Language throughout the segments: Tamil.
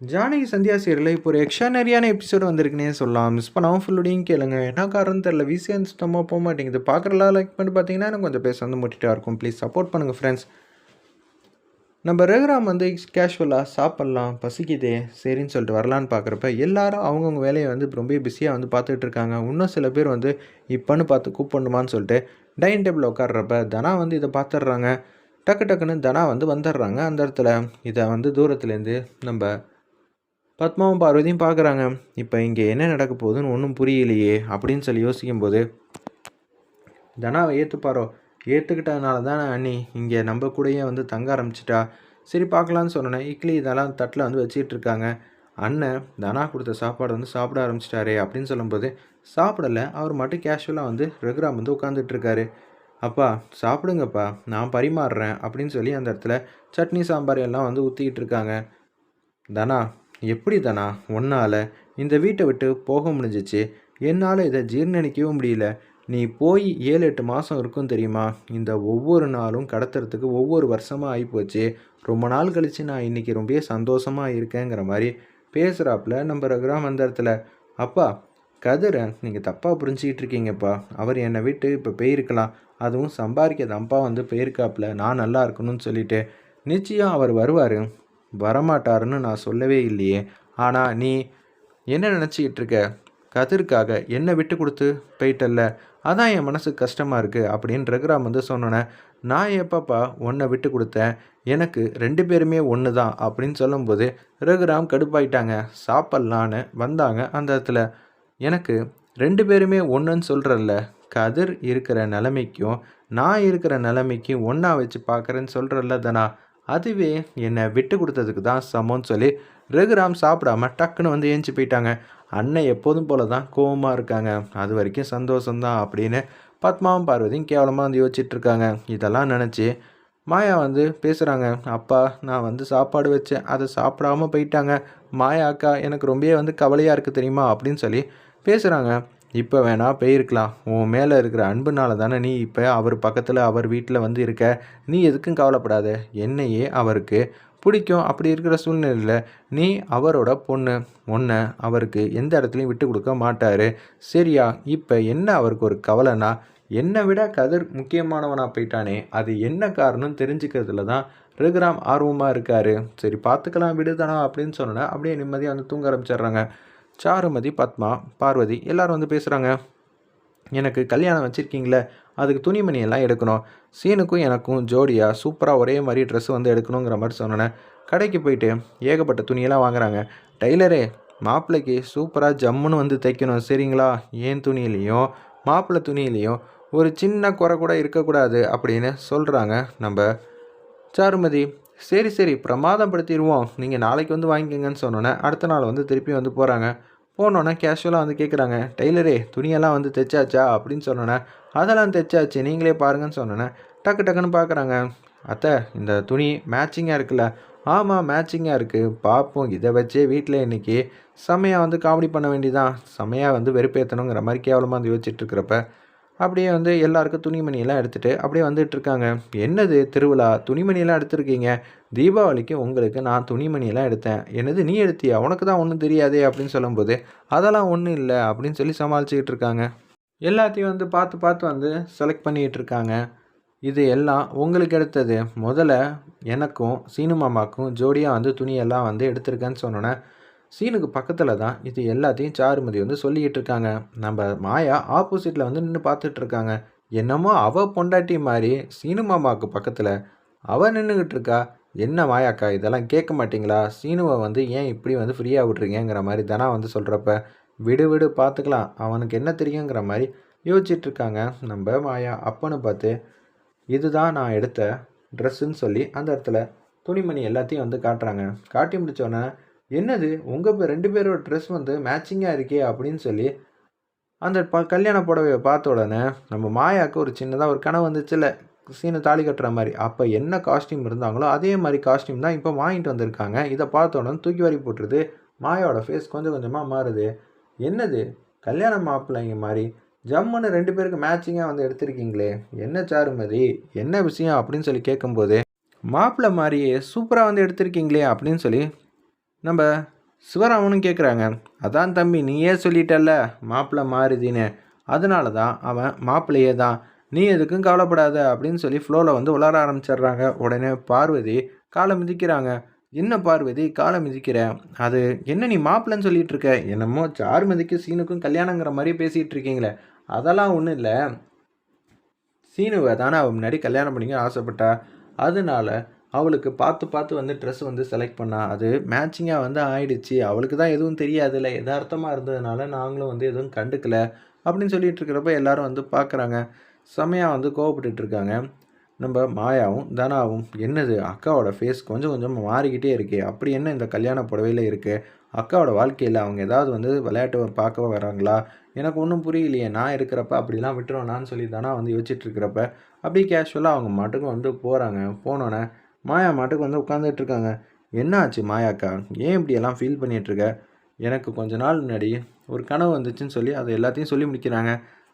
ஜானகி சந்தியா சீரியலில் இப்போ ஒரு எக்ஸ்ட்ரானரியான எபிசோடு வந்திருக்குன்னே சொல்லலாம். மிஸ் பண்ணாமல் ஃபுல்லோடையும் கேளுங்க. என்ன காரணம் தெரில விசியன் சுத்தமாக போக மாட்டேங்குது. பார்க்குறலாம் லைக் பண்ணி பார்த்தீங்கன்னா எனக்கு கொஞ்சம் பேச வந்து முட்டிட்டா இருக்கும். ப்ளீஸ் சப்போர்ட் பண்ணுங்கள் ஃப்ரெண்ட்ஸ் நம்ம ரகுராம் வந்து கேஷுவலாக சாப்பிட்லாம் பசிக்குதே சரின்னு சொல்லிட்டு வரலான்னு பார்க்குறப்ப எல்லாரும் அவங்கவுங்க வேலையை வந்து ரொம்ப பிஸியாக வந்து பார்த்துட்டு இருக்காங்க. இன்னும் சில பேர் வந்து இப்போன்னு பார்த்து கூப்பிடணுமான்னு சொல்லிட்டு டைனிங் டேபிள் உட்காடுறப்ப தனா வந்து இதை பார்த்துட்றாங்க டக்கு டக்குன்னு தனா வந்து வந்துடுறாங்க அந்த இடத்துல. இதை வந்து தூரத்துலேருந்து நம்ம பத்மாவும் பார்வதியும் பார்க்குறாங்க. இப்போ இங்கே என்ன நடக்க போகுதுன்னு ஒன்றும் புரியலையே அப்படின்னு சொல்லி யோசிக்கும்போது தனாவை ஏற்றுப்பாரோ ஏற்றுக்கிட்டதுனால தான் அண்ணி இங்கே நம்ம கூடயே வந்து தங்க ஆரம்பிச்சிட்டா? சரி பார்க்கலான்னு சொன்னேன் இட்லி இதெல்லாம் தட்டில் வந்து வச்சுக்கிட்டு இருக்காங்க. அண்ணன் தனா கொடுத்த சாப்பாடு வந்து சாப்பிட ஆரம்பிச்சிட்டாரே அப்படின்னு சொல்லும்போது சாப்பிடலை அவர் மட்டும் கேஷுவலாக வந்து ரகுராம் வந்து உட்காந்துட்ருக்காரு அப்பா சாப்பிடுங்கப்பா நான் பரிமாறுறேன் அப்படின்னு சொல்லி அந்த இடத்துல சட்னி சாம்பார் எல்லாம் வந்து ஊற்றிக்கிட்டு இருக்காங்க. தனா எப்படி தானா உன்னால் இந்த வீட்டை விட்டு போக முடிஞ்சிச்சு. என்னால் இதை ஜீர்ணிக்கவும் முடியல. நீ போய் ஏழு எட்டு மாதம் இருக்கும் தெரியுமா? இந்த ஒவ்வொரு நாளும் கடத்துறதுக்கு ஒவ்வொரு வருஷமாக ஆகிப்போச்சு ரொம்ப நாள் கழித்து நான் இன்றைக்கி ரொம்ப சந்தோஷமாக இருக்கேங்கிற மாதிரி பேசுகிறாப்புல நம்ம இருக்கிறோம் அந்த இடத்துல. அப்பா கதிரை நீங்கள் தப்பாக புரிஞ்சிக்கிட்டு இருக்கீங்கப்பா. அவர் என்னை விட்டு இப்போ போயிருக்கலாம். அதுவும் சம்பாதிக்க தம்பா வந்து போயிருக்காப்புல நான் நல்லா இருக்கணும்னு சொல்லிட்டு. நிச்சயம் அவர் வருவார். வரமாட்டாருன்னு நான் சொல்லவே இல்லையே. ஆனால் நீ என்ன நினச்சிக்கிட்டு இருக்க? கதிர்க்காக என்னை விட்டு கொடுத்து போயிட்டல்ல. அதான் என் மனசு கஷ்டமாக இருக்குது அப்படின்னு ரகுராம் வந்து சொன்னோன்னே நான் எப்பப்பா ஒன்றை விட்டு கொடுத்தேன்? எனக்கு ரெண்டு பேருமே ஒன்று தான் அப்படின்னு சொல்லும்போது ரகுராம் கடுப்பாயிட்டாங்க. சாப்பிட்லான்னு வந்தாங்க அந்த இடத்துல. எனக்கு ரெண்டு பேருமே ஒன்றுன்னு சொல்கிறல்ல கதிர் இருக்கிற நிலைமைக்கும் நான் இருக்கிற நிலைமைக்கும் ஒன்றா வச்சு பார்க்குறேன்னு சொல்கிறல்ல தானா. அதுவே என்னை விட்டு கொடுத்ததுக்கு தான் சமம்னு சொல்லி ரகுராம் சாப்பிடாம டக்குன்னு வந்து ஏஞ்சி போயிட்டாங்க. அண்ணன் எப்போதும் போல தான் கோவமாக இருக்காங்க. அது வரைக்கும் சந்தோஷம்தான் அப்படின்னு பத்மாவும் பார்வதியும் கேவலமாக வந்து யோசிச்சுட்ருக்காங்க இதெல்லாம் நினச்சி மாயா வந்து பேசுகிறாங்க அப்பா நான் வந்து சாப்பாடு வச்சேன். அதை சாப்பிடாம போயிட்டாங்க. மாயா அக்கா எனக்கு ரொம்பவே வந்து கவலையாக இருக்குது தெரியுமா? அப்படின்னு சொல்லி பேசுகிறாங்க இப்போ வேணால் போயிருக்கலாம். உன் மேலே இருக்கிற அன்புனால தானே நீ இப்போ அவர் பக்கத்தில் அவர் வீட்டில் வந்து இருக்க. நீ எதுக்கும் கவலைப்படாத. என்னையே அவருக்கு பிடிக்கும். அப்படி இருக்கிற சூழ்நிலையில் நீ அவரோட பொண்ணு. ஒன்று அவருக்கு எந்த இடத்துலையும் விட்டு கொடுக்க மாட்டார். சரியா? இப்போ என்ன அவருக்கு ஒரு கவலைனா என்னை விட கதிர் முக்கியமானவனாக போயிட்டானே. அது என்ன காரணம் தெரிஞ்சுக்கிறதுல தான் ரகுராம் ஆர்வமாக இருக்கார். சரி பார்த்துக்கலாம் விடுதானா அப்படின்னு சொன்னோன்னே அப்படியே நிம்மதியாக வந்து தூங்க ஆரம்பிச்சிடுறாங்க. சாருமதி பத்மா பார்வதி எல்லோரும் வந்து பேசுகிறாங்க எனக்கு கல்யாணம் வச்சுருக்கீங்களே அதுக்கு துணிமணி எல்லாம் எடுக்கணும். சீனுக்கும் எனக்கும் ஜோடியாக சூப்பராக ஒரே மாதிரி ட்ரெஸ் வந்து எடுக்கணுங்கிற மாதிரி சொன்னேன். கடைக்கு போயிட்டு ஏகப்பட்ட துணியெல்லாம் வாங்குறாங்க. டெய்லரே மாப்பிள்ளைக்கு சூப்பராக ஜம்முன்னு வந்து தைக்கணும் சரிங்களா? ஏன் துணியிலையும்? மாப்பிள்ளை துணியிலையும் ஒரு சின்ன குறை கூட இருக்கக்கூடாது அப்படின்னு சொல்கிறாங்க நம்ம சாருமதி. சரி சரி. பிரமாதம் படுத்திடுவோம் நீங்கள் நாளைக்கு வந்து வாங்கிக்கோங்கன்னு சொன்னோன்னே அடுத்த நாள் வந்து திருப்பி வந்து போகிறாங்க போனோன்னே கேஷுவலாக வந்து கேட்குறாங்க டெய்லரே துணியெல்லாம் வந்து தைச்சாச்சா? அப்படின்னு சொன்னோன்னே அதெல்லாம் தைச்சாச்சு. நீங்களே பாருங்கன்னு சொன்னோன்னே டக்கு டக்குன்னு பார்க்குறாங்க அத்தை இந்த துணி மேட்சிங்காக இருக்குல்ல? ஆமாம் மேட்சிங்காக இருக்குது பார்ப்போம் இதை வச்சே வீட்டில் இன்றைக்கி செம்மையாக வந்து காமெடி பண்ண வேண்டியதான் செம்மையாக வந்து வெறுப்பேற்றணுங்கிற மாதிரி கேவலமாக வந்து யோசிச்சுட்டு இருக்கிறப்ப அப்படியே வந்து எல்லாருக்கும் துணிமணியெல்லாம் எடுத்துகிட்டு அப்படியே வந்துட்டுருக்காங்க. என்னது திருவிழா? துணிமணியெல்லாம் எடுத்திருக்கீங்க? தீபாவளிக்கு உங்களுக்கு நான் துணிமணியெல்லாம் எடுத்தேன். என்னது நீ எடுத்தியா? உனக்கு தான் ஒன்றும் தெரியாதே அப்படின்னு சொல்லும்போது அதெல்லாம் ஒன்றும் இல்லை அப்படின்னு சொல்லி சமாளிச்சுக்கிட்டு இருக்காங்க. எல்லாத்தையும் வந்து பார்த்து பார்த்து வந்து செலக்ட் பண்ணிகிட்டு இருக்காங்க. இது எல்லாம் உங்களுக்கு எடுத்தது. முதல்ல எனக்கும் சீனு மாமாக்கும் ஜோடியாக வந்து துணியெல்லாம் வந்து எடுத்திருக்கேன்னு சொன்னோன்னே சீனுக்கு பக்கத்தில் தான் இது எல்லாத்தையும் சாருமதி வந்து சொல்லிக்கிட்டு இருக்காங்க நம்ம மாயா ஆப்போசிட்டில் வந்து நின்று பார்த்துட்டு இருக்காங்க என்னமோ அவ பொண்டாட்டி மாதிரி சீனு மாமாவுக்கு பக்கத்தில் அவ நின்றுக்கிட்டு இருக்கா என்ன மாயாக்கா இதெல்லாம் கேட்க மாட்டிங்களா? சீனுவை வந்து ஏன் இப்படி வந்து ஃப்ரீயாக விட்றீங்கிற மாதிரி தனா வந்து சொல்கிறப்ப விடு விடு பார்த்துக்கலாம். அவனுக்கு என்ன தெரியுங்கிற மாதிரி யோசிச்சுட்டு இருக்காங்க நம்ம மாயா. அப்பன்னு பார்த்து இதுதான் நான் எடுத்த ட்ரெஸ்ஸுன்னு சொல்லி அந்த இடத்துல துணிமணி எல்லாத்தையும் வந்து காட்டுறாங்க. காட்டி முடித்தோடனே என்னது உங்கள் ரெண்டு பேரோட ட்ரெஸ் வந்து மேட்சிங்காக இருக்கே அப்படின்னு சொல்லி அந்த ப கல்யாண புடவையை பார்த்த உடனே நம்ம மாயாவுக்கு ஒரு சின்னதாக ஒரு கனவு வந்துச்சுல்ல சீனை தாலி கட்டுற மாதிரி. அப்போ என்ன காஸ்டியூம் இருந்தாங்களோ அதே மாதிரி காஸ்டியூம் தான் இப்போ வாங்கிட்டு வந்திருக்காங்க. இதை பார்த்த உடனே தூக்கி வாரி போட்டுருது. மாயாவோட ஃபேஸ் கொஞ்சம் கொஞ்சமாக மாறுது. என்னது கல்யாண மாப்பிள்ளைங்க மாதிரி ஜம்முன்னு ரெண்டு பேருக்கு மேட்சிங்காக வந்து எடுத்திருக்கீங்களே என்ன சாருமதி என்ன விஷயம் அப்படின்னு சொல்லி கேட்கும்போது மாப்பிள்ளை மாதிரியே சூப்பராக வந்து எடுத்திருக்கீங்களே அப்படின்னு சொல்லி நம்ம சிவராமனும் கேட்குறாங்க அதான் தம்பி நீயே சொல்லிட்டல்ல மாப்பிள்ளை மாறுதின்னு. அதனால தான் அவன் மாப்பிள்ளையே தான். நீ எதுக்கும் கவலைப்படாத அப்படின்னு சொல்லி ஃப்ளோவில் வந்து உளர ஆரம்பிச்சிடுறாங்க. உடனே பார்வதி காலை மிதிக்கிறாங்க. என்ன பார்வதி காலை மிதிக்கிற? அது என்ன நீ மாப்பிள்ளைன்னு சொல்லிட்டு இருக்க என்னமோ சாருமதிக்கும் சீனுக்கும் கல்யாணங்கிற மாதிரி பேசிகிட்டு இருக்கீங்களே அதெல்லாம் ஒன்றும் இல்லை. சீனுவை தானே அவன் முன்னாடி கல்யாணம் பண்ணிக்க ஆசைப்பட்டா. அதனால அவளுக்கு பார்த்து பார்த்து வந்து ட்ரெஸ் வந்து செலக்ட் பண்ணா. அது மேட்சிங்காக வந்து ஆயிடுச்சு. அவளுக்கு தான் எதுவும் தெரியாதுல்ல. யதார்த்தமாக இருந்ததுனால நாங்களும் வந்து எதுவும் கண்டுக்கல. அப்படின்னு சொல்லிட்டு இருக்கிறப்ப எல்லாரும் வந்து பார்க்குறாங்க. செமையாக வந்து கோவப்பட்டு இருக்காங்க. நம்ம மாயாவும் தனாவும் என்னது? அக்காவோட ஃபேஸ் கொஞ்சம் கொஞ்சம் மாறிக்கிட்டே இருக்கே. அப்படி என்ன இந்த கல்யாண புடவையில் இருக்குது அக்காவோட வாழ்க்கையில் அவங்க ஏதாவது வந்து விளையாட்டு பார்க்க வராங்களா? எனக்கு ஒன்றும் புரியலையே. நான் இருக்கிறப்ப அப்படிலாம் விட்டுருவேனான்னு சொல்லி தானே வந்து யோசிச்சுட்டு இருக்கிறப்ப அப்படியே கேஷுவலாக அவங்க மட்டுக்கும் வந்து போகிறாங்க போனோன்னே மாயா மாட்டுக்கு வந்து உட்காந்துட்டு இருக்காங்க. என்ன ஆச்சு மாயாக்கா? ஏன் இப்படியெல்லாம் ஃபீல் பண்ணிகிட்ருக்க எனக்கு கொஞ்ச நாள் முன்னாடி ஒரு கனவு வந்துச்சுன்னு சொல்லி அதை எல்லாத்தையும் சொல்லி முடிக்கிறாங்க.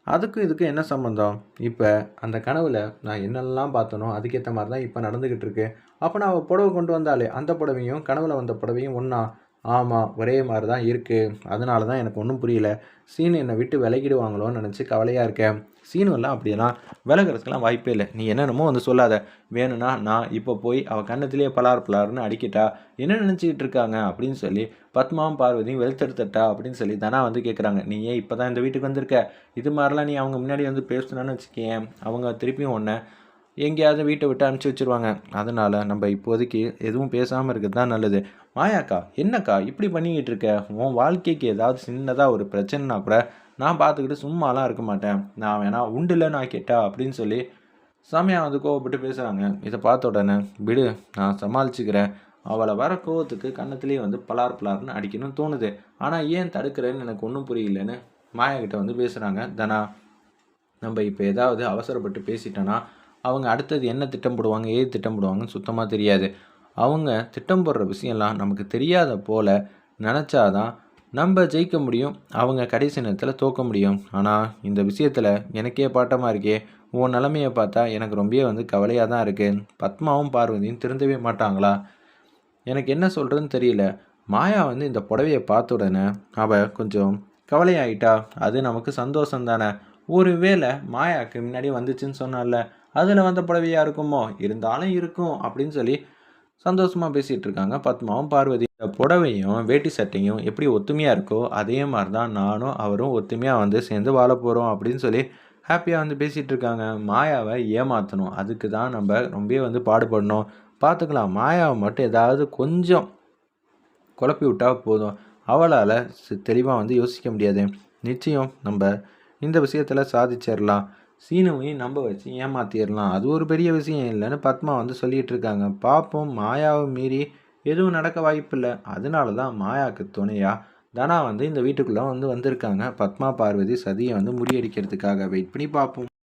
அதுக்கும் இதுக்கும் என்ன சம்மந்தம் இப்போ அந்த கனவில் நான் என்னெல்லாம் பார்த்தனோ அதுக்கேற்ற மாதிரி தான் இப்போ நடந்துக்கிட்டு இருக்கு. அப்போ நான் அவள் புடவை கொண்டு வந்தாலே அந்த புடவையும் கனவில் வந்த புடவையும் ஒன்றா ஆமாம் ஒரே மாதிரி தான் இருக்குது அதனால தான் எனக்கு ஒன்றும் புரியல. சீனு என்னை விட்டு விலகிடுவாங்களோன்னு நினச்சி கவலையாக இருக்கேன் சீனுவெல்லாம் அப்படியெல்லாம் விலகிறதுக்கெல்லாம் வாய்ப்பே இல்லை. நீ என்னென்னமோ வந்து சொல்லாத. வேணும்னா நான் இப்போ போய் அவள் கண்ணத்திலேயே பலார் பலார்னு அடிக்கிட்டா என்ன நினச்சிக்கிட்டு இருக்காங்க அப்படின்னு சொல்லி பத்மாவும் பார்வதியும் வெளுத்தெடுத்துட்டா அப்படின்னு சொல்லி தானா வந்து கேட்குறாங்க நீ ஏன் இப்போ தான் இந்த வீட்டுக்கு வந்திருக்க? இது மாதிரிலாம் நீ அவங்க முன்னாடி வந்து பேசுனான்னு வச்சுக்கேன் அவங்க திருப்பியும் ஒன்று எங்கேயாவது வீட்டை விட்டு அனுப்பிச்சி வச்சுருவாங்க. அதனால் நம்ம இப்போதைக்கு எதுவும் பேசாமல் இருக்கிறது தான் நல்லது. மாயாக்கா என்னக்கா இப்படி பண்ணிக்கிட்டு இருக்க? உன் வாழ்க்கைக்கு ஏதாவது சின்னதாக ஒரு பிரச்சனைனா கூட நான் பார்த்துக்கிட்டு சும்மாலாம் இருக்க மாட்டேன். நான் வேணா உண்டுல நான் கேட்டா அப்படின்னு சொல்லி சாமியா வந்து கோவப்பட்டு பேசுகிறாங்க இதை பார்த்த உடனே விடு நான் சமாளிச்சுக்கிறேன். அவளை வர கோவத்துக்கு கன்னத்துலேயே வந்து பலார் பலார்னு அடிக்கணும்னு தோணுது. ஆனால் ஏன் தடுக்கிறேன்னு எனக்கு ஒன்றும் புரியலன்னு மாயா கிட்ட வந்து பேசுகிறாங்க தனா நம்ம இப்போ ஏதாவது அவசரப்பட்டு பேசிட்டோன்னா அவங்க அடுத்தது என்ன திட்டம் போடுவாங்க ஏது திட்டம் போடுவாங்கன்னு சுத்தமாக தெரியாது. அவங்க திட்டம் போடுற விஷயம்லாம் நமக்கு தெரியாத போல் நினச்சாதான் நம்ம ஜெயிக்க முடியும் அவங்க கடைசி நேரத்தில் தோக்க முடியும். ஆனால் இந்த விஷயத்தில் எனக்கே பாட்டமாக இருக்கே. உன் நிலமையை பார்த்தா எனக்கு ரொம்பவே வந்து கவலையாக தான் இருக்குது பத்மாவும் பார்வதியும் திருந்தவே மாட்டாங்களா? எனக்கு என்ன சொல்கிறதுன்னு தெரியல. மாயா வந்து இந்த புடவையை பார்த்த உடனே அவள் கொஞ்சம் கவலையாயிட்டா. அது நமக்கு சந்தோஷம் தானே ஒருவேளை மாயாவுக்கு முன்னாடி வந்துச்சுன்னு சொன்னால அதில் வந்த புடவையாக இருக்குமோ இருந்தாலும் இருக்கும் அப்படின்னு சொல்லி சந்தோஷமாக பேசிகிட்டு இருக்காங்க. பத்மாவும் பார்வதி. இந்த புடவையும் வேட்டி சட்டையும் எப்படி ஒத்துமையாக இருக்கோ அதே மாதிரி தான் நானும் அவரும் ஒத்துமையாக வந்து சேர்ந்து வாழ போகிறோம் அப்படின்னு சொல்லி ஹாப்பியாக வந்து பேசிகிட்டு இருக்காங்க. மாயாவை ஏமாற்றணும் அதுக்கு தான் நம்ம ரொம்பவே வந்து பாடுபடணும். பார்த்துக்கலாம். மாயாவை மட்டும் ஏதாவது கொஞ்சம் குழப்பி விட்டால் போதும். அவளால் தெளிவாக வந்து யோசிக்க முடியாது. நிச்சயம் நம்ம இந்த விஷயத்தில் சாதிச்சிடலாம் சீனுவையும் நம்ப வச்சு ஏமாத்திடலாம் அது ஒரு பெரிய விஷயம் இல்லைன்னு பத்மா வந்து சொல்லிகிட்டு இருக்காங்க பார்ப்போம் மாயாவை மீறி எதுவும் நடக்க வாய்ப்பில்லை. அதனால தான் மாயாவுக்கு துணையாக தனா வந்து இந்த வீட்டுக்குள்ளே வந்து வந்திருக்காங்க. பத்மா பார்வதி சதியை வந்து முறியடிக்கிறதுக்காக. வெயிட் பண்ணி பார்ப்போம்